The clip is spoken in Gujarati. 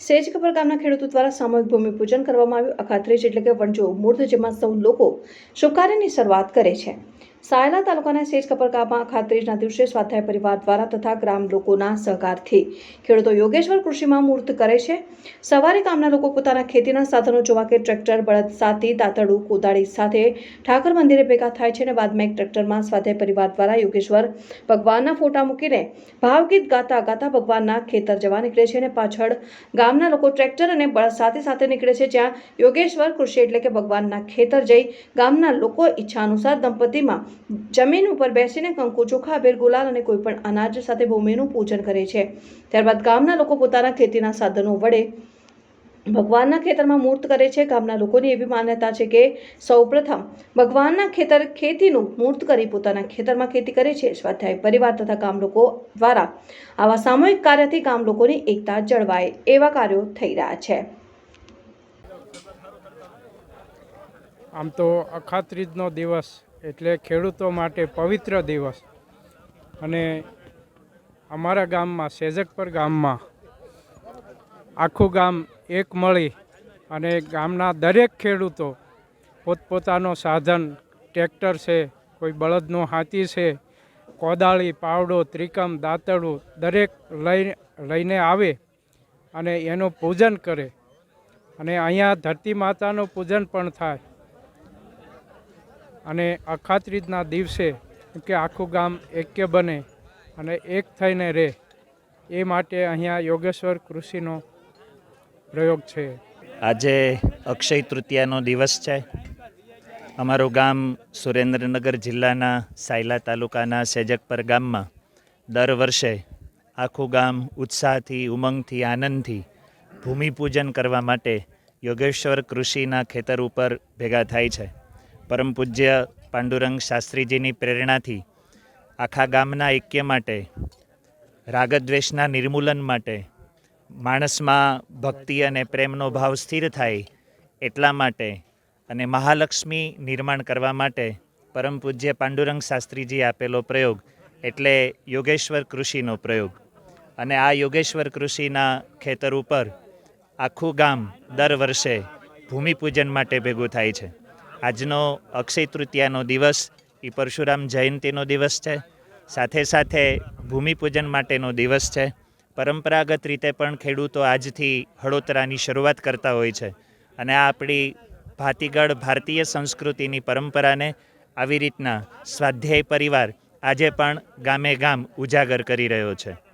સેજ કપર ગામના ખેડૂતો દ્વારા સામૂહિક ભૂમિપૂજન કરવામાં આવ્યું. અખાત્રીજ એટલે કે વણજો મૂર્ધ જેમાં સૌ લોકો શુભ શરૂઆત કરે છે. સાયલા તાલુકાના સેજ કપરકામાં ગામમાં અખાત્રીજના દિવસે સ્વાધ્યાય પરિવાર દ્વારા તથા ગ્રામ લોકોના સહકારથી ખેડૂતો યોગેશ્વર કૃષિમાં મૂર્ત કરે છે. સવારે ગામના લોકો પોતાના ખેતીના સાધનો જોવા કે ટ્રેક્ટર, બળદ સાથી દાંતરડું કોદાળી સાથે ઠાકર મંદિરે ભેગા થાય છે અને બાદમાં એક ટ્રેક્ટરમાં સ્વાધ્યાય પરિવાર દ્વારા યોગેશ્વર ભગવાનના ફોટા મૂકીને ભાવગીત ગાતા ગાતા ભગવાનના ખેતર જવા નીકળે છે અને પાછળ ગામના લોકો ટ્રેક્ટર અને બળદ સાથે સાથે નીકળે છે. જ્યાં યોગેશ્વર કૃષિ એટલે કે ભગવાનના ખેતર જઈ ગામના લોકો ઈચ્છા અનુસાર દંપતીમાં જમીન ઉપર બેસીને કંકુ ચોખા, અબેર, ગુલાલ અને કોઈ પણ અનાજ સાથે ભૂમિનું પૂજન કરે છે. ત્યારબાદ ગામના લોકો પોતાના ખેતીના સાધનો વડે ભગવાનના ખેતરમાં મૂર્ત કરે છે. ગામના લોકોની એવી માન્યતા છે કે સૌપ્રથમ ભગવાનના ખેતર ખેતીનું મૂર્ત કરી પોતાના ખેતરમાં ખેતી કરે છે. સ્વાધ્યાય પરિવાર તથા ગામ લોકો દ્વારા આવા સામૂહિક કાર્યથી ગામ લોકોની એકતા જળવાય એવા કાર્યો થઈ રહ્યા છે. આમ તો અખાત્રીજનો દિવસ એટલે ખેડૂતો માટે પવિત્ર દિવસ. અને અમારા ગામમાં સેજકપર ગામમાં આખું ગામ એક મળી અને ગામના દરેક ખેડૂતો પોતપોતાનો સાધન, ટ્રેક્ટર છે, કોઈ બળદનો હાથી છે, કોદાળી, પાવડો, ત્રિકમ, દાંતડું દરેક લઈ, લઈને આવે અને એનું પૂજન કરે. અને અહીંયા ધરતી માતાનું પૂજન પણ થાય. અને અખાત્રીજના દિવસે કે આખું ગામ એક્ય બને અને એક થઈને રહે, એ માટે અહીંયા યોગેશ્વર કૃષિનો પ્રયોગ છે. આજે અક્ષય તૃતીયાનો દિવસ છે. અમારું ગામ સુરેન્દ્રનગર જિલ્લાના સાયલા તાલુકાના સેજકપર ગામમાં દર વર્ષે આખું ગામ ઉત્સાહથી, ઉમંગથી, આનંદથી ભૂમિપૂજન કરવા માટે યોગેશ્વર કૃષિના ખેતર ઉપર ભેગા થાય છે. પરમ પૂજ્ય પાંડુરંગ શાસ્ત્રીજીની પ્રેરણાથી આખા ગામના ઐક્ય માટે, રાગદ્વેષના નિર્મૂલન માટે, માણસમાં ભક્તિ અને પ્રેમનો ભાવ સ્થિર થાય એટલા માટે અને મહાલક્ષ્મી નિર્માણ કરવા માટે પરમ પૂજ્ય પાંડુરંગ શાસ્ત્રીજી આપેલો પ્રયોગ એટલે યોગેશ્વર કૃષિનો પ્રયોગ. અને આ યોગેશ્વર કૃષિના ખેતર ઉપર આખું ગામ દર વર્ષે ભૂમિપૂજન માટે ભેગું થાય છે. આજનો અક્ષય તૃતીયાનો દિવસ એ પરશુરામ જયંતિનો દિવસ છે. સાથે સાથે ભૂમિપૂજન માટેનો દિવસ છે. પરંપરાગત રીતે પણ ખેડૂતો આજથી હળોતરાની શરૂઆત કરતા હોય છે. અને આ આપણી ભાતીગળ ભારતીય સંસ્કૃતિની પરંપરાને આવી રીતના સ્વાધ્યાય પરિવાર આજે પણ ગામે ગામ ઉજાગર કરી રહ્યો છે.